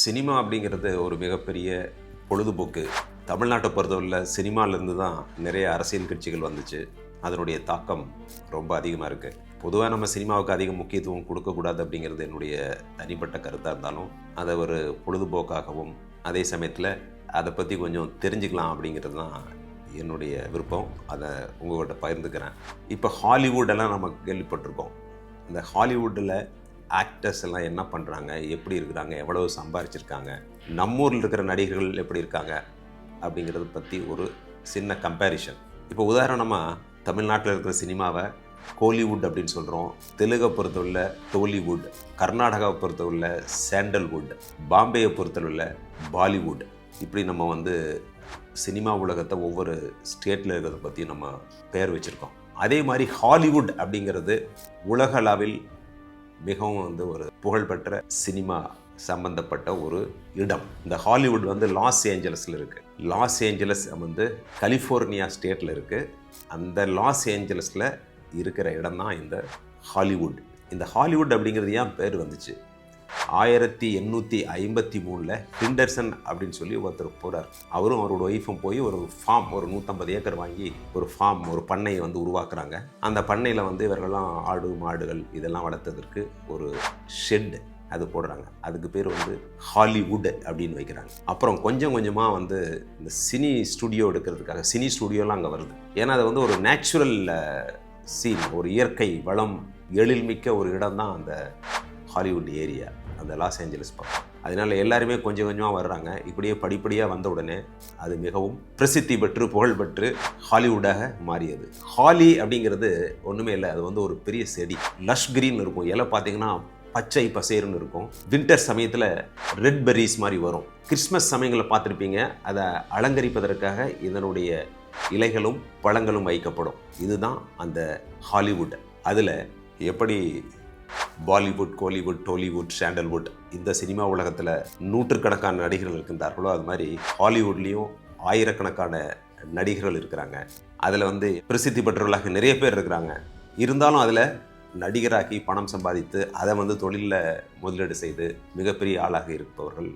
Cinema அப்படிங்கிறது ஒரு மிகப்பெரிய பொழுதுபோக்கு. தமிழ்நாட்டை பொறுத்தவரையில் சினிமாலேருந்து தான் நிறைய அரசியல் கட்சிகள் வந்துச்சு. அதனுடைய தாக்கம் ரொம்ப அதிகமாக இருக்குது பொதுவாக நம்ம சினிமாவுக்கு அதிக முக்கியத்துவம் கொடுக்கக்கூடாது அப்படிங்கிறது என்னுடைய தனிப்பட்ட கருத்தாக இருந்தாலும் அதை ஒரு பொழுதுபோக்காகவும் அதே சமயத்தில் அதை பற்றி கொஞ்சம் தெரிஞ்சுக்கலாம் அப்படிங்கிறது தான் என்னுடைய விருப்பம். அதை உங்கள்கிட்ட பகிர்ந்துக்கிறேன். இப்போ ஹாலிவுட்டெல்லாம் நம்ம கேள்விப்பட்டிருக்கோம். இந்த ஹாலிவுட்டில் ஆக்டர்ஸ் எல்லாம் என்ன பண்ணுறாங்க எப்படி இருக்கிறாங்க? எவ்வளவு சம்பாரிச்சிருக்காங்க? நம்ம ஊரில் இருக்கிற நடிகர்கள் எப்படி இருக்காங்க? அப்படிங்கிறத பற்றி ஒரு சின்ன கம்பேரிஷன் இப்போ உதாரணமாக தமிழ்நாட்டில் இருக்கிற சினிமாவை கோலிவுட் அப்படின்னு சொல்கிறோம் தெலுங்கை பொறுத்தவரையில் டோலிவுட் கர்நாடகாவை பொறுத்தவரையில் சாண்டல்வுட் பாம்பேயை பொறுத்தவரையில் பாலிவுட். இப்படி நம்ம வந்து சினிமா உலகத்தை ஒவ்வொரு ஸ்டேட்டில் இருக்கிறத பற்றி நம்ம பெயர் வச்சுருக்கோம். அதே மாதிரி ஹாலிவுட் அப்படிங்கிறது உலகளவில் மிகவும் வந்து ஒரு புகழ்பெற்ற சினிமா சம்பந்தப்பட்ட ஒரு இடம். இந்த ஹாலிவுட் வந்து லாஸ் ஏஞ்சலஸில் இருக்குது லாஸ் ஏஞ்சலஸ் வந்து கலிஃபோர்னியா ஸ்டேட்டில் இருக்குது அந்த லாஸ் ஏஞ்சலஸில் இருக்கிற இடம் தான் இந்த ஹாலிவுட். இந்த ஹாலிவுட் அப்படிங்கிறது ஏன் பேர் வந்துச்சு? ஆயிரத்தி எண்ணூற்றி ஐம்பத்தி மூணில் ஹிண்டர்சன் அப்படின்னு சொல்லி ஒருத்தர் போகிறார் அவரும் அவரோட ஒய்ஃபும் போய் ஒரு ஃபார்ம் ஒரு நூற்றம்பது ஏக்கர் வாங்கி ஒரு ஃபார்ம் ஒரு பண்ணையை வந்து உருவாக்குறாங்க. அந்த பண்ணையில் வந்து இவர்கள்லாம் ஆடு மாடுகள் இதெல்லாம் வளர்த்ததற்கு ஒரு ஷெட் அது போடுறாங்க. அதுக்கு பேர் வந்து ஹாலிவுட் அப்படின்னு வைக்கிறாங்க. அப்புறம் கொஞ்சம் கொஞ்சமாக வந்து இந்த சினி ஸ்டுடியோ எடுக்கிறதுக்காக சினி ஸ்டுடியோலாம் அங்கே வருது. ஏன்னா அது வந்து ஒரு நேச்சுரல் சீன் ஒரு இயற்கை வளம் எழில்மிக்க ஒரு இடம் தான் அந்த ஹாலிவுட் ஏரியா அந்த லாஸ் ஏஞ்சலஸ் பக்கம். அதனால எல்லாருமே கொஞ்சம் கொஞ்சமாக வர்றாங்க. இப்படியே படிப்படியாக வந்த உடனே அது மிகவும் பிரசித்தி பெற்று புகழ் பெற்று ஹாலிவுட்டாக மாறியது. ஹாலி அப்படிங்கிறது ஒன்றுமே இல்லை அது வந்து ஒரு பெரிய செடி. லஷ் கிரீன் இருக்கும். இலை பார்த்தீங்கன்னா பச்சை பசேர்னு இருக்கும். வின்டர் சமயத்தில் ரெட் பெர்ரிஸ் மாதிரி வரும். கிறிஸ்மஸ் சமயங்களை பார்த்துருப்பீங்க. அதை அலங்கரிப்பதற்காக இதனுடைய இலைகளும் பழங்களும் வைக்கப்படும். இதுதான் அந்த ஹாலிவுட். அதில் எப்படி பாலிவுட் கோலிவுட் டோலிவுட் சாண்டல்வுட் இந்த சினிமா உலகத்தில் நூற்றுக்கணக்கான நடிகர்கள் இருக்கின்றார்களோ அது மாதிரி ஹாலிவுட்லேயும் ஆயிரக்கணக்கான நடிகர்கள் இருக்கிறாங்க. அதில் வந்து பிரசித்தி பெற்றவர்களாக நிறைய பேர் இருக்கிறாங்க. இருந்தாலும் அதில் நடிகராகி பணம் சம்பாதித்து அதை வந்து தொழிலில் முதலீடு செய்து மிகப்பெரிய ஆளாக இருப்பவர்கள்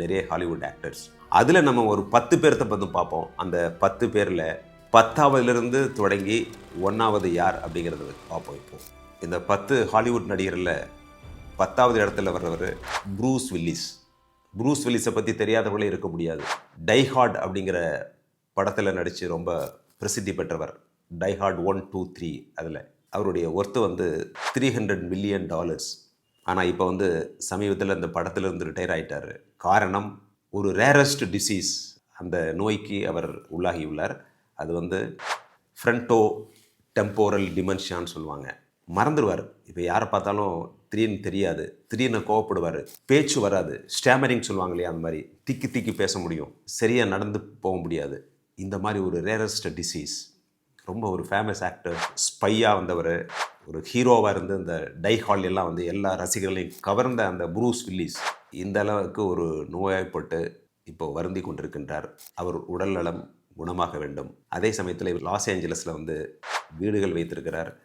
நிறைய ஹாலிவுட் ஆக்டர்ஸ். அதில் நம்ம ஒரு பத்து பேர்த்த பற்றி பார்ப்போம். அந்த பத்து பேரில் பத்தாவதுலேருந்து தொடங்கி ஒன்றாவது யார் அப்படிங்கிறத பார்ப்போம் இப்போ. இந்த பத்து ஹாலிவுட் நடிகரில் பத்தாவது இடத்துல வர்றவர் ப்ரூஸ் வில்லிஸ். ப்ரூஸ் வில்லிஸை பற்றி தெரியாதவர்களே இருக்க முடியாது. டைஹார்ட் அப்படிங்கிற படத்தில் நடித்து ரொம்ப பிரசித்தி பெற்றவர். டைஹார்ட் ஒன் டூ த்ரீ அதில். அவருடைய ஒர்த்து வந்து த்ரீ ஹண்ட்ரட் மில்லியன் டாலர்ஸ் ஆனால் இப்போ வந்து சமீபத்தில் அந்த படத்திலிருந்து ரிட்டையர் ஆகிட்டார் காரணம் ஒரு ரேரஸ்ட் டிசீஸ் அந்த நோய்க்கு அவர் உள்ளாகியுள்ளார் அது வந்து ஃப்ரண்டோ டெம்போரல் டிமென்ஷியான்னு சொல்லுவாங்க. மறந்துடுவார். இப்போ யாரை பார்த்தாலும் திடீர்னு தெரியாது திடீர்னு கோவப்படுவார். பேச்சு வராது. ஸ்டாமரிங் சொல்லுவாங்க இல்லையா அந்த மாதிரி. திக்கி திக்கி பேச முடியும். சரியாக நடந்து போக முடியாது. இந்த மாதிரி ஒரு ரேரஸ்ட் டிசீஸ் ரொம்ப ஒரு ஃபேமஸ் ஆக்டர் ஸ்பையாக வந்தவர். ஒரு ஹீரோவாக இருந்து இந்த டை ஹால் எல்லாம் வந்து எல்லா ரசிகர்களையும் கவர்ந்த அந்த ப்ரூஸ் வில்லிஸ் இந்த அளவுக்கு ஒரு நோயாய்ப்பட்டு இப்போ வருந்தி கொண்டிருக்கின்றார். அவர் உடல் நலம் குணமாக வேண்டும். அதே சமயத்தில் இவர் லாஸ் ஏஞ்சலஸில் வந்து வீடுகள் வைத்திருக்கிறார்.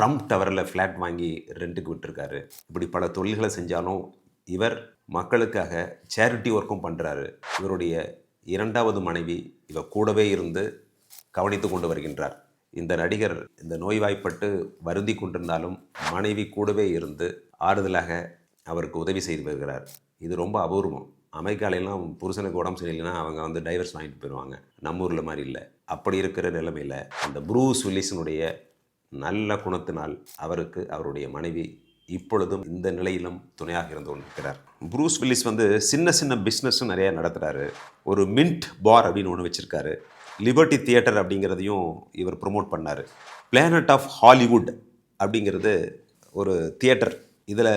ட்ரம்ப் டவரில் ஃப்ளாட் வாங்கி ரெண்ட்டுக்கு விட்டுருக்காரு. இப்படி பல தொழில்களை செஞ்சாலும் இவர் மக்களுக்காக சேரிட்டி ஒர்க்கும் பண்ணுறாரு இவருடைய இரண்டாவது மனைவி இவர் கூடவே இருந்து கவனித்து கொண்டு வருகின்றார். இந்த நடிகர் இந்த நோய்வாய்ப்பட்டு வருந்தி கொண்டிருந்தாலும் மனைவி கூடவே இருந்து ஆறுதலாக அவருக்கு உதவி செய்து வருகிறார். இது ரொம்ப அபூர்வம். அமெரிக்காலெல்லாம் புருஷனுக்கு உடம்பு சரியில்லைன்னா அவங்க வந்து டைவர்ஸ் வாங்கிட்டு போயிடுவாங்க. நம்ம ஊரில் மாதிரி இல்லை. அப்படி இருக்கிற நிலைமையில் அந்த ப்ரூஸ் வில்லிஸனுடைய நல்ல குணத்தினால் அவருக்கு அவருடைய மனைவி இப்பொழுதும் இந்த நிலையிலும் துணையாக இருந்து கொண்டிருக்கிறார். ப்ரூஸ் வில்லிஸ் வந்து சின்ன சின்ன பிஸ்னஸும் நிறைய நடத்துகிறாரு ஒரு மின்ட் பார் அப்படின்னு ஒன்று வச்சுருக்காரு. லிபர்ட்டி தியேட்டர் அப்படிங்கிறதையும் இவர் ப்ரொமோட் பண்ணார். பிளானட் ஆஃப் ஹாலிவுட் அப்படிங்கிறது ஒரு தியேட்டர் இதில்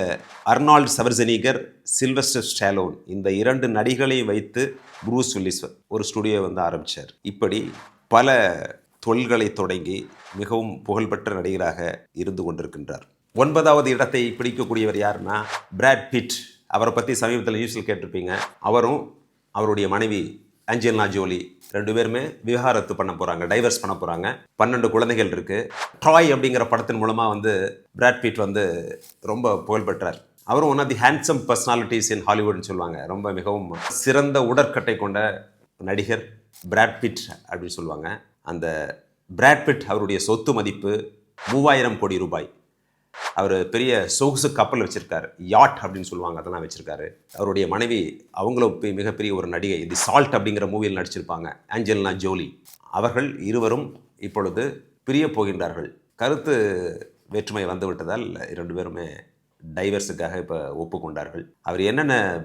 அர்னால்ட் சவர்சனிகர் சில்வஸ்டர் ஸ்டாலோன் இந்த இரண்டு நடிகளையும் வைத்து ப்ரூஸ் வில்லிஸ் ஒரு ஸ்டுடியோ வந்து ஆரம்பித்தார் இப்படி பல தொழில்களை தொடங்கி மிகவும் புகழ்பெற்ற நடிகராக இருந்து கொண்டிருக்கின்றார். ஒன்பதாவது இடத்தை பிடிக்கக்கூடியவர் யாருன்னா பிராட் பிட் அவரை பற்றி சமீபத்தில் நியூஸில் கேட்டிருப்பீங்க. அவரும் அவருடைய மனைவி ஆஞ்சலினா ஜோலி ரெண்டு பேருமே விவகாரத்து பண்ண போகிறாங்க டைவர்ஸ் பண்ண போகிறாங்க பன்னெண்டு குழந்தைகள் இருக்குது ட்ராய் அப்படிங்கிற படத்தின் மூலமாக வந்து பிராட் பீட் வந்து ரொம்ப புகழ்பெற்றார். அவரும் one of the handsome personalities in ஹாலிவுட்னு சொல்லுவாங்க. ரொம்ப மிகவும் சிறந்த உடற்கட்டை கொண்ட நடிகர் பிராட் பிட் அப்படின்னு சொல்லுவாங்க. அந்த பிராட்பிட் அவருடைய சொத்து மதிப்பு மூவாயிரம் கோடி ரூபாய். அவர் பெரிய சொகுசு கப்பல் வச்சுருக்காரு. யாட் அப்படின்னு சொல்லுவாங்க அதெல்லாம் வச்சுருக்காரு. அவருடைய மனைவி அவங்களும் பெ- மிகப்பெரிய ஒரு நடிகை. தி சால்ட் அப்படிங்கிற மூவியில் நடிச்சிருப்பாங்க ஆஞ்சலினா ஜோலி அவர்கள் இருவரும் இப்பொழுது பிரிய போகின்றார்கள். கருத்து வேற்றுமை வந்துவிட்டதால் ரெண்டு இரண்டு பேருமே டைவர்ஸுக்காக இப்போ ஒப்புக்கொண்டார்கள். அவர் என்னென்ன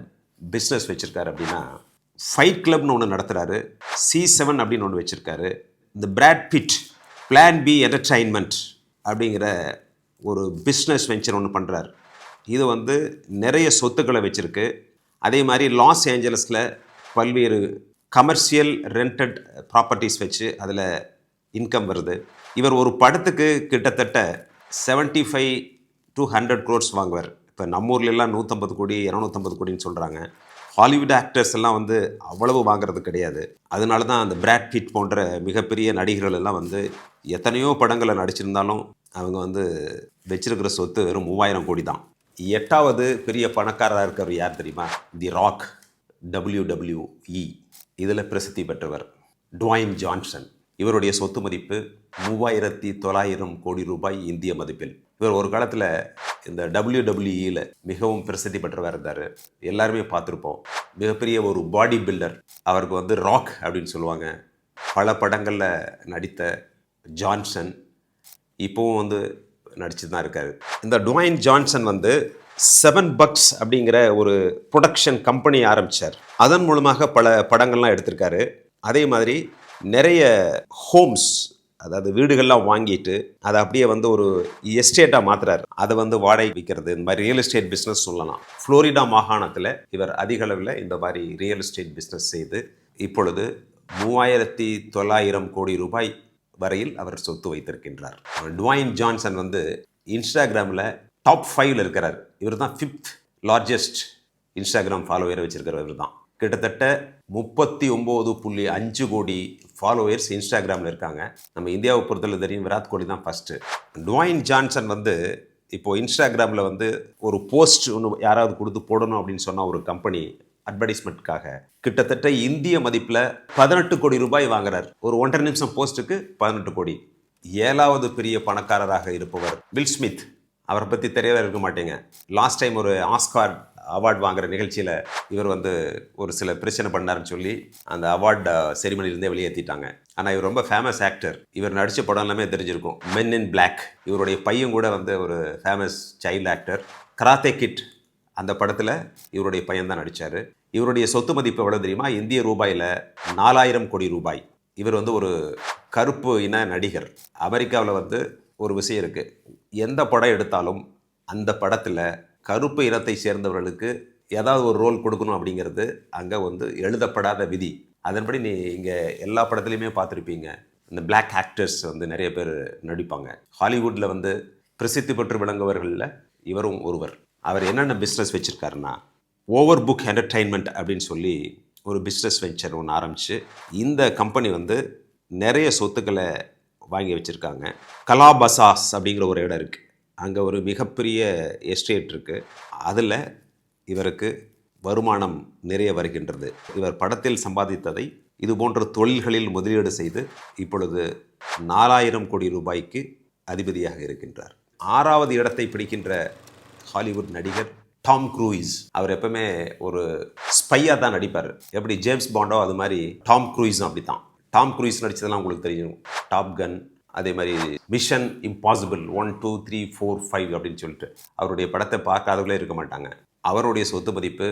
பிஸ்னஸ் வச்சுருக்காரு அப்படின்னா ஃபைட் கிளப்னு ஒன்று நடத்துகிறாரு சி செவன் அப்படின்னு ஒன்று வச்சுருக்காரு. இந்த Brad Pitt Plan B entertainment அப்படிங்கிற ஒரு பிஸ்னஸ் வெஞ்சர் ஒன்று பண்ணுறார் இது வந்து நிறைய சொத்துக்களை வச்சுருக்கு. அதே மாதிரி லாஸ் ஏஞ்சலஸில் பல்வேறு கமர்ஷியல் ரெண்டட் ப்ராப்பர்ட்டிஸ் வச்சு அதில் இன்கம் வருது. இவர் ஒரு படத்துக்கு கிட்டத்தட்ட 75 ஃபைவ் டூ ஹண்ட்ரட் க்ரோர்ஸ் வாங்குவார். இப்போ நம்ம ஊர்ல நூற்றம்பது கோடி இரநூத்தம்பது கோடின்னு சொல்கிறாங்க ஹாலிவுட் ஆக்டர்ஸ் எல்லாம் வந்து அவ்வளவு வாங்குறது கிடையாது. அதனால தான் அந்த பிராட் பிட் போன்ற மிகப்பெரிய நடிகர்கள் எல்லாம் வந்து எத்தனையோ படங்களை நடிச்சிருந்தாலும் அவங்க வந்து வச்சிருக்கிற சொத்து வெறும் மூவாயிரம் கோடி தான். எட்டாவது பெரிய பணக்காரராக இருக்கிறவர் யார் தெரியுமா? தி ராக் டபிள்யூடபிள்யூஇ இதில் பிரசித்தி பெற்றவர். டுவைன் ஜான்சன் இவருடைய சொத்து மதிப்பு மூவாயிரத்தி தொள்ளாயிரம் கோடி ரூபாய் இந்திய மதிப்பில். இவர் ஒரு காலத்தில் இந்த டபிள்யூடபிள்யூஇயில் மிகவும் பிரசித்தி பெற்றவர் இருந்தார். எல்லாருமே பார்த்துருப்போம். மிகப்பெரிய ஒரு பாடி பில்டர் அவருக்கு வந்து ராக் அப்படின்னு சொல்லுவாங்க. பல படங்களில் நடித்த ஜான்சன் இப்போவும் வந்து நடிச்சு தான் இருக்கார். இந்த டுவைன் ஜான்சன் வந்து செவன் பக்ஸ் அப்படிங்கிற ஒரு ப்ரொடக்ஷன் கம்பெனி ஆரம்பிச்சார். அதன் மூலமாக பல படங்கள்லாம் எடுத்திருக்காரு. அதே மாதிரி நிறைய ஹோம்ஸ் அதாவது வீடுகள்லாம் வாங்கிட்டு அதை அப்படியே வந்து ஒரு எஸ்டேட்டாக மாத்துறாரு. அதை வந்து வாடகை விற்கிறது இந்த மாதிரி ரியல் எஸ்டேட் பிஸ்னஸ் சொல்லலாம். ஃப்ளோரிடா மாகாணத்தில் இவர் அதிக அளவில் இந்த மாதிரி ரியல் எஸ்டேட் பிஸ்னஸ் செய்து இப்பொழுது மூவாயிரத்தி தொள்ளாயிரம் கோடி ரூபாய் வரையில் அவர் சொத்து வைத்திருக்கின்றார். டுவைன் ஜான்சன் வந்து இன்ஸ்டாகிராமில் டாப் ஃபைவ்ல இருக்கிறார். இவர் தான் ஃபிஃப்த் லார்ஜஸ்ட் இன்ஸ்டாகிராம் ஃபாலோவரை வச்சிருக்கிறவர் இவர் தான் கிட்டத்தட்ட முப்பத்தி ஒம்பது புள்ளி அஞ்சு கோடி ஃபாலோவர்ஸ் இன்ஸ்டாகிராமில் இருக்காங்க. நம்ம இந்தியாவை பொறுத்தவரை தெரியும் விராட் கோலி தான் ஃபஸ்ட்டு டுவாயின் ஜான்சன் வந்து இப்போ இன்ஸ்டாகிராமில் வந்து ஒரு போஸ்ட் ஒன்று யாராவது கொடுத்து போடணும் அப்படின்னு சொன்ன ஒரு கம்பெனி அட்வர்டைஸ்மெண்ட்காக கிட்டத்தட்ட இந்திய மதிப்பில் பதினெட்டு கோடி ரூபாய் வாங்குறார். ஒரு ஒன்றரை நிமிஷம் போஸ்ட்டுக்கு பதினெட்டு கோடி. ஏழாவது பெரிய பணக்காரராக இருப்பவர் வில் ஸ்மித் அவரை பற்றி தெரியவே இருக்க மாட்டேங்க. லாஸ்ட் டைம் ஒரு ஆஸ்கார் அவார்ட் வாங்குற நிகழ்ச்சியில் இவர் வந்து ஒரு சில பிரச்சனை பண்ணாருன்னு சொல்லி அந்த அவார்டு செரிமனிலேருந்தே வெளியேற்றிட்டாங்க ஆனால் இவர் ரொம்ப ஃபேமஸ் ஆக்டர் இவர் நடித்த படம் எல்லாமே தெரிஞ்சிருக்கும். மென் இன் பிளாக் இவருடைய பையன் கூட வந்து ஒரு famous child actor Karate Kid அந்த படத்தில் இவருடைய பையன் தான் நடித்தார் இவருடைய சொத்து மதிப்பு எவ்வளோ தெரியுமா? இந்திய ரூபாயில் நாலாயிரம் கோடி ரூபாய். இவர் வந்து ஒரு கருப்பு இன நடிகர். அமெரிக்காவில் வந்து ஒரு விஷயம் இருக்குது எந்த படம் எடுத்தாலும் அந்த படத்தில் கருப்பு இனத்தை சேர்ந்தவர்களுக்கு ஏதாவது ஒரு ரோல் கொடுக்கணும் அப்படிங்கிறது அங்கே வந்து எழுதப்படாத விதி. அதன்படி நீ இங்கே எல்லா படத்துலையுமே பார்த்துருப்பீங்க. இந்த பிளாக் ஆக்டர்ஸ் வந்து நிறைய பேர் நடிப்பாங்க. ஹாலிவுட்டில் வந்து பிரசித்தி பெற்று விளங்குவர்களில் இவரும் ஒருவர். அவர் என்னென்ன பிஸ்னஸ் வச்சுருக்காருன்னா ஓவர் புக் என்டர்டைன்மெண்ட் அப்படின்னு சொல்லி ஒரு பிஸ்னஸ் வெஞ்சர் ஒன்று ஆரம்பித்து இந்த கம்பெனி வந்து நிறைய சொத்துக்களை வாங்கி வச்சுருக்காங்க. கலாபசாஸ் அப்படிங்கிற ஒரு இடம் இருக்குது அங்கே ஒரு மிகப்பெரிய எஸ்டேட் இருக்குது அதில் இவருக்கு வருமானம் நிறைய வருகின்றது. இவர் படத்தில் சம்பாதித்ததை இது போன்ற தொழில்களில் முதலீடு செய்து இப்பொழுது நாலாயிரம் கோடி ரூபாய்க்கு அதிபதியாக இருக்கின்றார். ஆறாவது இடத்தை பிடிக்கின்ற ஹாலிவுட் நடிகர் டாம் க்ரூயிஸ். அவர் எப்பவுமே ஒரு ஸ்பையாக தான் நடிப்பார். எப்படி ஜேம்ஸ் பாண்டோ அது மாதிரி டாம் க்ரூயிஸும் அப்படி தான் டாம் க்ரூயிஸ் நடித்ததெல்லாம் உங்களுக்கு தெரியும். டாப் கன் அதே மாதிரி Mission Impossible one two three four five அப்படின்னு சொல்லிட்டு அவருடைய படத்தை பார்க்காதவங்களே இருக்க மாட்டாங்க. அவருடைய சொத்து மதிப்பு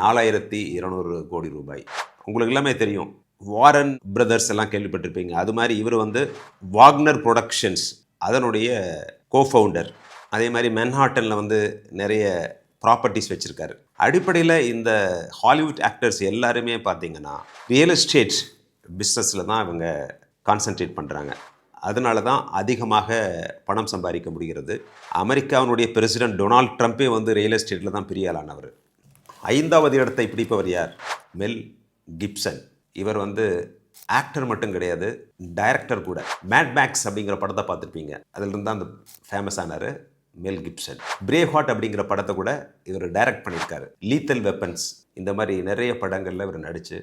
நாலாயிரத்தி இருநூறு கோடி ரூபாய். உங்களுக்கு எல்லாமே தெரியும். வாரன் பிரதர்ஸ் எல்லாம் கேள்விப்பட்டிருப்பீங்க. அது மாதிரி இவர் வந்து வாக்னர் ப்ரொடக்ஷன்ஸ் அதனுடைய கோஃபவுண்டர் அதே மாதிரி மென்ஹாட்டனில் வந்து நிறைய ப்ராப்பர்ட்டிஸ் வச்சுருக்காரு. அடிப்படையில் இந்த ஹாலிவுட் ஆக்டர்ஸ் எல்லாருமே பார்த்தீங்கன்னா ரியல் எஸ்டேட் பிஸ்னஸில் தான் இவங்க கான்சென்ட்ரேட் பண்ணுறாங்க அதனால தான் அதிகமாக பணம் சம்பாதிக்க முடிகிறது. அமெரிக்காவினுடைய பிரசிடென்ட் டொனால்ட் ட்ரம்ப்பே வந்து ரியல் எஸ்டேட்டில் தான் பிரியாளானவர் ஐந்தாவது இடத்தை பிடிப்பவர் யார்? Mel Gibson. இவர் வந்து ஆக்டர் மட்டும் கிடையாது டைரக்டர் கூட. மேட் மேக்ஸ் அப்படிங்கிற படத்தை பார்த்துருப்பீங்க. அதில் தான் அந்த ஃபேமஸ் ஆனார் மெல் கிப்சன். பிரேவ் ஹாட் அப்படிங்கிற படத்தை கூட இவர் டைரக்ட் பண்ணியிருக்காரு. லீத்தல் வெப்பன்ஸ் இந்த மாதிரி நிறைய படங்களில் இவர் நடித்து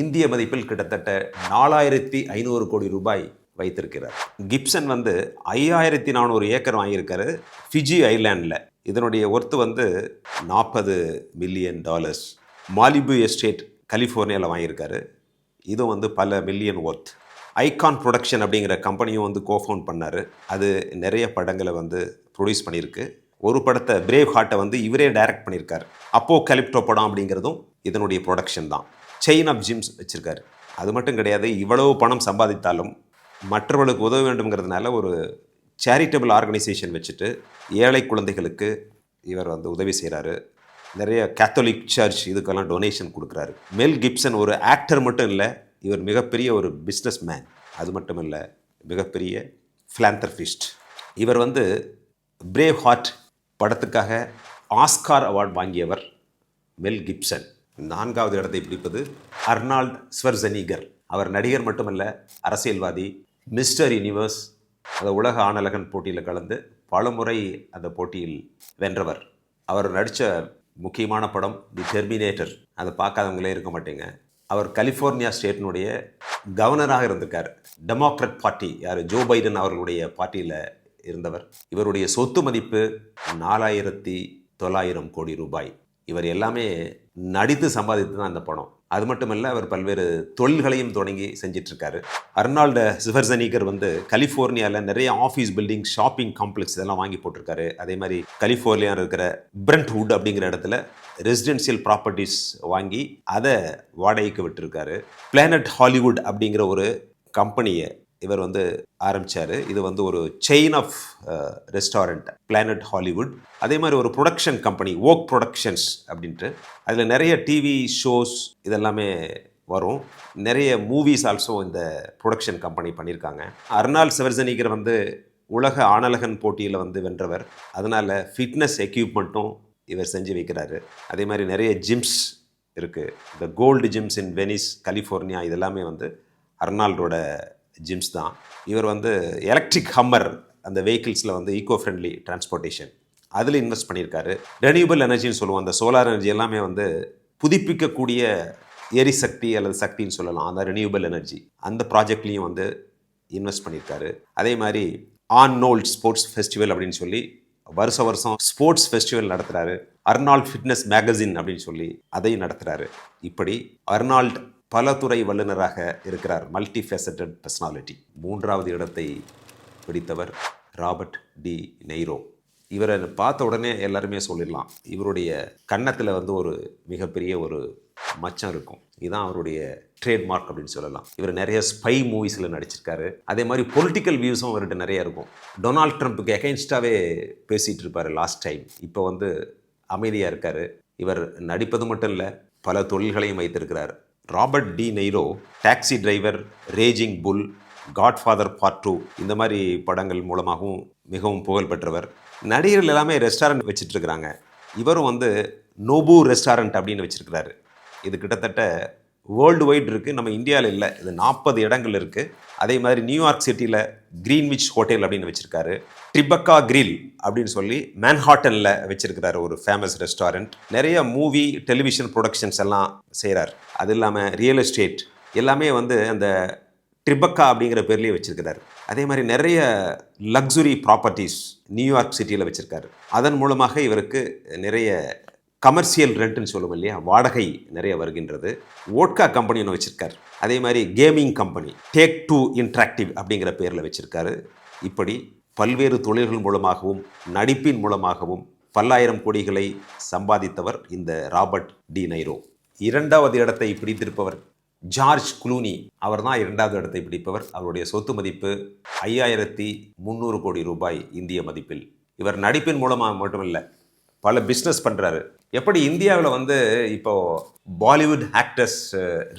இந்திய மதிப்பில் கிட்டத்தட்ட நாலாயிரத்தி ஐநூறு கோடி ரூபாய் வைத்திருக்கிறார். கிப்சன் வந்து ஐயாயிரத்தி நானூறு ஏக்கர் வாங்கியிருக்காரு ஃபிஜி ஐலாண்டில். இதனுடைய ஒர்த்து வந்து நாற்பது மில்லியன் டாலர்ஸ் மாலிபு எஸ்டேட் கலிஃபோர்னியாவில் வாங்கியிருக்காரு. இதுவும் வந்து பல மில்லியன் ஒர்த் ஐகான் ப்ரொடக்ஷன் அப்படிங்கிற கம்பெனியும் வந்து கோஃபவுண்ட் பண்ணார். அது நிறைய படங்களை வந்து ப்ரொடியூஸ் பண்ணியிருக்கு. ஒரு படத்தை பிரேவ் ஹார்ட்டை வந்து இவரே டைரக்ட் பண்ணியிருக்காரு. அப்போ கலிப்டோ படம் அப்படிங்கிறதும் இதனுடைய ப்ரொடக்ஷன் தான். செயின் ஆஃப் ஜிம்ஸ் வச்சுருக்காரு. அது மட்டும் கிடையாது இவ்வளவு பணம் சம்பாதித்தாலும் மற்றவர்களுக்கு உதவ வேண்டும்ங்கிறதுனால ஒரு சேரிட்டபிள் ஆர்கனைசேஷன் வச்சுட்டு ஏழை குழந்தைகளுக்கு இவர் வந்து உதவி செய்கிறாரு நிறைய கேத்தலிக் சர்ச் இதுக்கெல்லாம் டொனேஷன் கொடுக்குறாரு. மெல் கிப்சன் ஒரு ஆக்டர் மட்டும் இல்லை இவர் மிகப்பெரிய ஒரு பிஸ்னஸ் மேன் அது மட்டும் இல்லை மிகப்பெரிய ஃபிலாந்தர்பிஸ்ட் இவர் வந்து பிரேவ் ஹார்ட் படத்துக்காக ஆஸ்கார் அவார்ட் வாங்கியவர் மெல் கிப்சன் நான்காவது இடத்தை பிடிப்பது அர்னால்ட் ஸ்வர்சனிகர். அவர் நடிகர் மட்டுமல்ல அரசியல்வாதி மிஸ்டர் யூனிவர்ஸ் அந்த உலக ஆணலகன் போட்டியில் கலந்து பலமுறை அந்த போட்டியில் வென்றவர். அவர் நடித்த முக்கியமான படம் தி டெர்மினேட்டர் அதை பார்க்காதவங்களே இருக்க மாட்டேங்க. அவர் கலிஃபோர்னியா ஸ்டேட்டினுடைய கவர்னராக இருந்திருக்கார். டெமோக்ரட் பார்ட்டி யார்? ஜோ பைடன் அவர்களுடைய பார்ட்டியில் இருந்தவர். இவருடைய சொத்து மதிப்பு நாலாயிரத்தி தொள்ளாயிரம் கோடி ரூபாய். இவர் எல்லாமே நடித்து சம்பாதித்து தான் அந்த படம். அது மட்டும் இல்லை அவர் பல்வேறு தொழில்களையும் தொடங்கி செஞ்சிட்ருக்காரு. அர்னால்டு சிவர்சனிகர் வந்து கலிஃபோர்னியாவில் நிறைய ஆஃபீஸ் பில்டிங் ஷாப்பிங் காம்ப்ளெக்ஸ் இதெல்லாம் வாங்கி போட்டிருக்காரு. அதே மாதிரி கலிஃபோர்னியாவில் இருக்கிற பிரண்ட்வுட் அப்படிங்கிற இடத்துல ரெசிடென்சியல் ப்ராப்பர்ட்டிஸ் வாங்கி அதை வாடகைக்கு விட்டுருக்காரு. பிளானட் ஹாலிவுட் அப்படிங்கிற ஒரு கம்பெனியை இவர் வந்து ஆரம்பித்தார் இது வந்து ஒரு chain of restaurant Planet Hollywood அதே மாதிரி ஒரு ப்ரொடக்ஷன் கம்பெனி ஓக் ப்ரொடக்ஷன்ஸ் அப்படின்ட்டு. அதில் நிறைய டிவி ஷோஸ் இதெல்லாமே வரும். நிறைய மூவிஸ் ஆல்சோ இந்த ப்ரொடக்ஷன் கம்பெனி பண்ணியிருக்காங்க. அர்னால் செவர்சனிகர் வந்து உலக ஆணலகன் போட்டியில் வந்து வென்றவர். அதனால் ஃபிட்னஸ் எக்யூப்மெண்ட்டும் இவர் செஞ்சு வைக்கிறாரு. அதே மாதிரி நிறைய ஜிம்ஸ் இருக்குது இந்த Gold's gyms in Venice California இதெல்லாமே வந்து அர்னால்டோட ஜிம்ஸ் தான். இவர் வந்து எலக்ட்ரிக் ஹம்மர் அந்த வெஹிக்கிள்ஸில் வந்து ஈக்கோ ஃப்ரெண்ட்லி டிரான்ஸ்போர்ட்டேஷன் அதில் இன்வெஸ்ட் பண்ணியிருக்காரு. ரெனியூபிள் எனர்ஜின்னு சொல்லுவோம். அந்த சோலார் எனர்ஜி எல்லாமே வந்து புதுப்பிக்கக்கூடிய எரிசக்தி அல்லது சக்தின்னு சொல்லலாம். அந்த ரெனியூபிள் எனர்ஜி அந்த ப்ராஜெக்ட்லேயும் வந்து இன்வெஸ்ட் பண்ணியிருக்காரு. அதே மாதிரி ஆன் நோல்ட் ஸ்போர்ட்ஸ் ஃபெஸ்டிவல் அப்படின்னு சொல்லி வருஷ வருஷம் ஸ்போர்ட்ஸ் ஃபெஸ்டிவல் நடத்துகிறாரு அர்னால்ட் ஃபிட்னஸ் மேகசின் அப்படின்னு சொல்லி அதையும் நடத்துகிறாரு இப்படி அர்னால்ட் பல துறை வல்லுநராக இருக்கிறார் மல்டி ஃபேசட்டட் பர்சனாலிட்டி மூன்றாவது இடத்தை பிடித்தவர் ராபர்ட் டி நெய்ரோ. இவரை பார்த்த உடனே எல்லாருமே சொல்லிடலாம் இவருடைய கன்னத்தில் வந்து ஒரு மிகப்பெரிய ஒரு மச்சம் இருக்கும். இதுதான் அவருடைய ட்ரேட்மார்க் அப்படின்னு சொல்லலாம். இவர் நிறைய ஸ்பை மூவிஸில் நடிச்சிருக்காரு. அதே மாதிரி பொலிட்டிக்கல் வியூஸும் அவர்கிட்ட நிறைய இருக்கும். டொனால்ட் ட்ரம்ப்புக்கு எகென்ஸ்டாகவே பேசிகிட்டு இருப்பார் லாஸ்ட் டைம் இப்போ வந்து அமைதியாக இருக்கார். இவர் நடிப்பது மட்டும் இல்லை பல தொழில்களையும் வைத்திருக்கிறார். Robert De Niro Taxi Driver Raging Bull Godfather part two இந்த மாதிரி படங்கள் மூலமாகவும் மிகவும் புகழ் பெற்றவர். நடிகர்கள் எல்லாமே ரெஸ்டாரண்ட் வச்சிட்டு இருக்கிறாங்க இவரும் வந்து நோபு ரெஸ்டாரண்ட் அப்படின்னு வச்சுருக்கிறாரு. இது கிட்டத்தட்ட வேர்ல்டு வைட் இருக்குது நம்ம இந்தியாவில் இல்லை. இது நாற்பது இடங்கள் இருக்குது அதே மாதிரி நியூயார்க் சிட்டியில் கிரீன்விச் ஹோட்டல் அப்படின்னு வச்சுருக்காரு. ட்ரிபக்கா கிரில் அப்படின்னு சொல்லி மேன்ஹாட்டனில் வச்சிருக்கிறாரு ஒரு ஃபேமஸ் ரெஸ்டாரண்ட் நிறைய மூவி டெலிவிஷன் ப்ரொடக்ஷன்ஸ் எல்லாம் செய்கிறார் அது இல்லாமல் ரியல் எஸ்டேட் எல்லாமே வந்து அந்த ட்ரிபக்கா அப்படிங்கிற பேர்லேயே வச்சிருக்கிறாரு. அதே மாதிரி நிறைய லக்ஸுரி ப்ராப்பர்ட்டிஸ் நியூயார்க் சிட்டியில் வச்சுருக்காரு. அதன் மூலமாக இவருக்கு நிறைய கமர்ஷியல் ரெண்ட்னு சொல்லுவோம் இல்லையா? வாடகை நிறைய வருகின்றது. ஓட்கா கம்பெனி ஒன்று வச்சுருக்கார். அதே மாதிரி gaming company Take Two Interactive அப்படிங்கிற பேரில் வச்சுருக்காரு. இப்படி பல்வேறு தொழில்கள் மூலமாகவும் நடிப்பின் மூலமாகவும் பல்லாயிரம் கோடிகளை சம்பாதித்தவர் இந்த ராபர்ட் டி நைரோ. இரண்டாவது இடத்தை பிடித்திருப்பவர் ஜார்ஜ் குளூனி அவர் தான் இரண்டாவது இடத்தை பிடிப்பவர். அவருடைய சொத்து மதிப்பு ஐயாயிரத்தி முந்நூறு கோடி ரூபாய் இந்திய மதிப்பில். இவர் நடிப்பின் மூலமாக மட்டுமில்லை பல பிஸ்னஸ் பண்ணுறாரு எப்படி இந்தியாவில் வந்து இப்போ பாலிவுட் ஆக்டர்ஸ்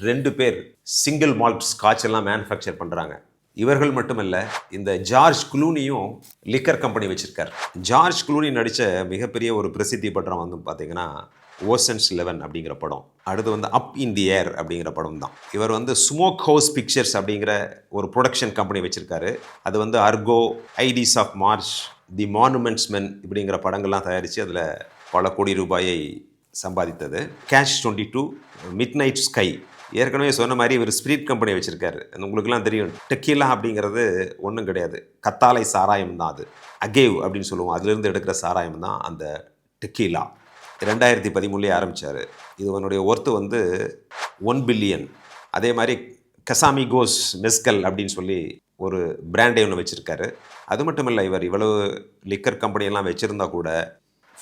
ரெண்டு பேர் சிங்கிள் மால்ட் ஸ்காட்ச் எல்லாம் மேனுஃபேக்சர் பண்ணுறாங்க இவர்கள் மட்டுமல்ல இந்த ஜார்ஜ் குளூனியும் லிக்கர் கம்பெனி வச்சுருக்கார். ஜார்ஜ் குளூனி நடித்த மிகப்பெரிய ஒரு பிரசித்தி படம் வந்து பார்த்தீங்கன்னா ஓசன்ஸ் லெவன் அப்படிங்கிற படம். அடுத்து வந்து அப் இன் தி ஏர் அப்படிங்கிற படம் தான். இவர் வந்து ஸ்மோக் ஹவுஸ் பிக்சர்ஸ் அப்படிங்கிற ஒரு ப்ரொடக்ஷன் கம்பெனி வச்சுருக்காரு. அது வந்து Argo Ides of March the monuments men இப்படிங்கிற படங்கள்லாம் தயாரித்து அதில் பல கோடி ரூபாயை சம்பாதித்தது. Catch twenty two midnight sky ஏற்கனவே சொன்ன மாதிரி இவர் ஸ்பிரிட் கம்பெனி வச்சுருக்காரு. உங்களுக்குலாம் தெரியும். டெக்கீலா அப்படிங்கிறது ஒன்றும் கிடையாது. கத்தாழை சாராயம் தான் அது. அகேவ் அப்படின்னு சொல்லுவோம். அதுலேருந்து எடுக்கிற சாராயம் தான் அந்த டெக்கீலா ரெண்டாயிரத்தி பதிமூணுலேயே ஆரம்பித்தார் இது அவனுடைய ஒர்த்து வந்து ஒன் பில்லியன் அதே மாதிரி கசாமி கோஸ் மெஸ்கல் அப்படின்னு சொல்லி ஒரு பிராண்டே ஒன்று வச்சுருக்காரு. அது மட்டும் இல்லை இவர் இவ்வளவு லிக்கர் கம்பெனியெல்லாம் வச்சுருந்தா கூட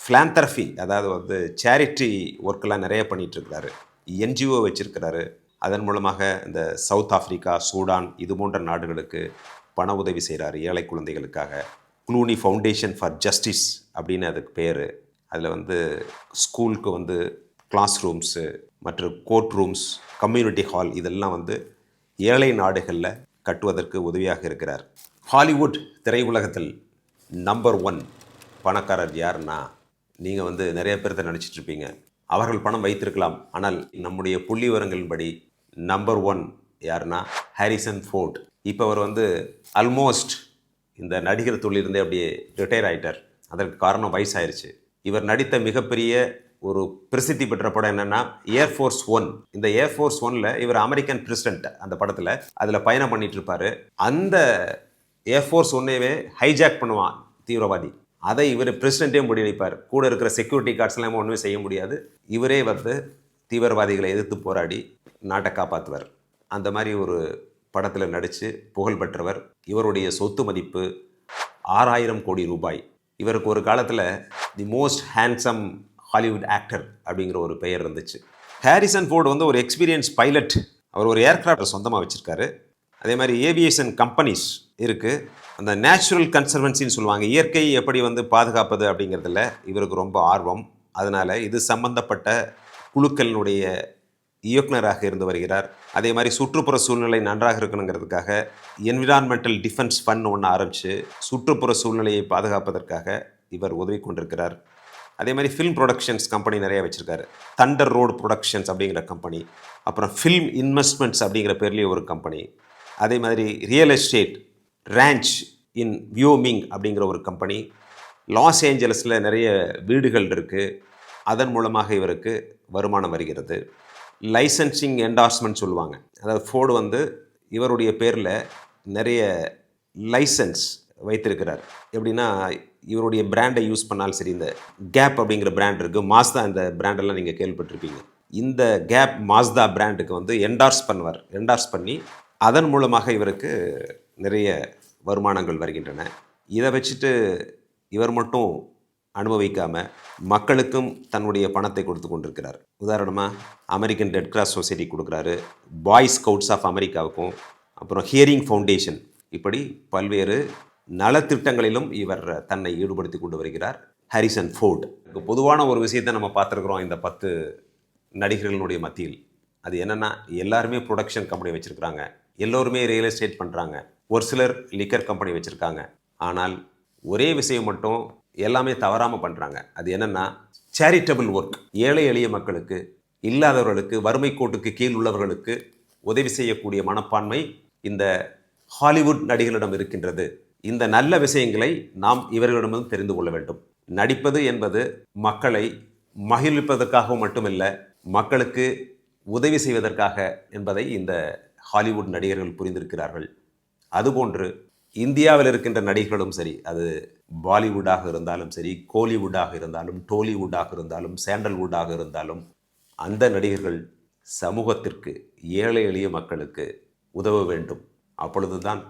ஃபிலாந்தரஃபி அதாவது வந்து சேரிட்டி ஒர்க்கெல்லாம் நிறைய பண்ணிகிட்ருக்கிறாரு என்ஜிஓ வச்சுருக்கிறாரு. அதன் மூலமாக இந்த சவுத் ஆஃப்ரிக்கா சூடான் இது போன்ற நாடுகளுக்கு பண உதவி செய்கிறாரு ஏழை குழந்தைகளுக்காக. க்ளூனி ஃபவுண்டேஷன் ஃபார் ஜஸ்டிஸ் அப்படின்னு அதுக்கு பேர். அதில் வந்து ஸ்கூலுக்கு வந்து கிளாஸ் ரூம்ஸு மற்றும் கோர்ட் ரூம்ஸ் கம்யூனிட்டி ஹால் இதெல்லாம் வந்து ஏழை நாடுகளில் கட்டுவதற்கு உதவியாக இருக்கிறார். ஹாலிவுட் திரையுலகத்தில் நம்பர் ஒன் பணக்காரர் யாருன்னா நீங்கள் வந்து நிறைய பேர்த்த நினச்சிட்டு இருப்பீங்க அவர்கள் பணம் வைத்திருக்கலாம். ஆனால் நம்முடைய புள்ளி விவரங்களின்படி நம்பர் ஒன் யாருன்னா ஹாரிசன் ஃபோர்ட் இப்போ அவர் வந்து அல்மோஸ்ட் இந்த நடிகர் தொழிலிருந்தே அப்படியே ரிட்டையர் ஆகிட்டார் அதற்கு காரணம் வயசாயிருச்சு. இவர் நடித்த மிகப்பெரிய ஒரு பிரசித்தி பெற்ற படம் என்னென்னா ஏர்ஃபோர்ஸ் ஒன் இந்த ஏர்ஃபோர்ஸ் ஒனில் இவர் அமெரிக்கன் பிரசிடென்ட் அந்த படத்தில் அதில் பயணம் பண்ணிட்டு இருப்பார் அந்த ஏர்ஃபோர்ஸ் ஒன்னேவே ஹைஜாக் பண்ணுவான் தீவிரவாதி. அதை இவர் பிரசிடென்ட்டே முடிவெடுப்பார் கூட இருக்கிற செக்யூரிட்டி கார்ட்ஸ் எல்லாம் ஒன்றுமே செய்ய முடியாது. இவரே வந்து தீவிரவாதிகளை எதிர்த்து போராடி நாட்டை காப்பாற்றுவார் அந்த மாதிரி ஒரு படத்தில் நடித்து புகழ் பெற்றவர். இவருடைய சொத்து மதிப்பு ஆறாயிரம் கோடி ரூபாய். இவருக்கு ஒரு காலத்தில் the most handsome Hollywood actor அப்படிங்கிற ஒரு பெயர் இருந்துச்சு. ஹாரிசன் ஃபோர்டு வந்து ஒரு எக்ஸ்பீரியன்ஸ் பைலட் அவர் ஒரு ஏர்கிராஃப்ட் சொந்தமாக வச்சுருக்காரு. அதே மாதிரி ஏவியேஷன் கம்பெனிஸ் இருக்குது அந்த நேச்சுரல் கன்சர்வன்சின்னு சொல்லுவாங்க. இயற்கை எப்படி வந்து பாதுகாப்பது அப்படிங்கிறதுல இவருக்கு ரொம்ப ஆர்வம். அதனால் இது சம்பந்தப்பட்ட குழுக்களினுடைய இயக்குனராக இருந்து வருகிறார். அதே மாதிரி சுற்றுப்புற சூழ்நிலை நன்றாக இருக்கணுங்கிறதுக்காக என்விரான்மெண்டல் டிஃபென்ஸ் ஃபண்ட் ஒன்று ஆரம்பித்து சுற்றுப்புற சூழ்நிலையை பாதுகாப்பதற்காக இவர் உதவி கொண்டிருக்கிறார். அதே மாதிரி ஃபில்ம் ப்ரொடக்ஷன்ஸ் கம்பெனி நிறைய வச்சுருக்காரு. தண்டர் ரோடு ப்ரொடக்ஷன்ஸ் அப்படிங்கிற கம்பெனி அப்புறம் ஃபில்ம் இன்வெஸ்ட்மெண்ட்ஸ் அப்படிங்கிற பேர்லேயே ஒரு கம்பெனி அதே மாதிரி real estate ranch in Wyoming அப்படிங்கிற ஒரு கம்பெனி லாஸ் ஏஞ்சலஸில் நிறைய வீடுகள் இருக்குது அதன் மூலமாக இவருக்கு வருமானம் வருகிறது. லைசன்சிங் என்டார்ஸ்மெண்ட் சொல்லுவாங்க. அதாவது ஃபோர்டு வந்து இவருடைய பேரில் நிறைய லைசன்ஸ் வைத்திருக்கிறார். எப்படின்னா இவருடைய பிராண்டை யூஸ் பண்ணாலும் சரி இந்த கேப் அப்படிங்கிற பிராண்ட் இருக்குது மாஸ்தா இந்த பிராண்டெல்லாம் நீங்கள் கேள்விப்பட்டிருப்பீங்க. இந்த கேப் மாஸ்தா பிராண்டுக்கு வந்து என்டார்ஸ் பண்ணுவார். என்டார்ஸ் பண்ணி அதன் மூலமாக இவருக்கு நிறைய வருமானங்கள் வருகின்றன. இதை வச்சுட்டு இவர் மட்டும் அனுபவிக்காம மக்களுக்கும் தன்னுடைய பணத்தை கொடுத்து கொண்டிருக்கிறார். உதாரணமாக அமெரிக்கன் ரெட் கிராஸ் சொசைட்டி கொடுக்குறாரு. பாய் ஸ்கவுட்ஸ் ஆஃப் அமெரிக்காவுக்கும் அப்புறம் ஹியரிங் ஃபவுண்டேஷன் இப்படி பல்வேறு நலத்திட்டங்களிலும் இவர் தன்னை ஈடுபடுத்தி கொண்டு வருகிறார். ஹாரிசன் ஃபோர்ட் பொதுவான ஒரு விஷயத்தை நம்ம பார்த்துருக்குறோம் இந்த பத்து நடிகர்களுடைய மத்தியில். அது என்னென்னா எல்லாருமே ப்ரொடக்ஷன் கம்பெனி வச்சுருக்குறாங்க. எல்லோருமே ரியல் எஸ்டேட் பண்ணுறாங்க ஒரு சிலர் லிக்கர் கம்பெனி வச்சுருக்காங்க. ஆனால் ஒரே விஷயம் மட்டும் எல்லாமே தவறாமல் பண்ணுறாங்க அது என்னென்னா சேரிட்டபிள் ஒர்க் ஏழை எளிய மக்களுக்கு இல்லாதவர்களுக்கு வறுமை கோட்டுக்கு கீழ் உள்ளவர்களுக்கு உதவி செய்யக்கூடிய மனப்பான்மை இந்த ஹாலிவுட் நடிகர்களிடம் இருக்கின்றது. இந்த நல்ல விஷயங்களை நாம் இவர்களிடமும் தெரிந்து கொள்ள வேண்டும். நடிப்பது என்பது மக்களை மகிழ்விப்பதற்காகவும் மட்டுமல்ல மக்களுக்கு உதவி செய்வதற்காக என்பதை இந்த ஹாலிவுட் நடிகர்கள் புரிந்திருக்கிறார்கள். அதுபோன்று இந்தியாவில் இருக்கின்ற நடிகர்களும் சரி அது பாலிவுட்டாக இருந்தாலும் சரி கோலிவுட்டாக இருந்தாலும் டோலிவுட்டாக இருந்தாலும் சேண்டல்வுட்டாக இருந்தாலும் அந்த நடிகர்கள் சமூகத்திற்கு ஏழை எளிய மக்களுக்கு உதவ வேண்டும். அப்பொழுதுதான்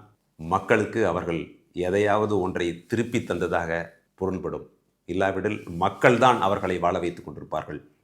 மக்களுக்கு அவர்கள் எதையாவது ஒன்றை திருப்பி தந்ததாக பொருள்படும் இல்லாவிடில் மக்கள்தான் அவர்களை வாழ வைத்துக் கொண்டிருப்பார்கள்.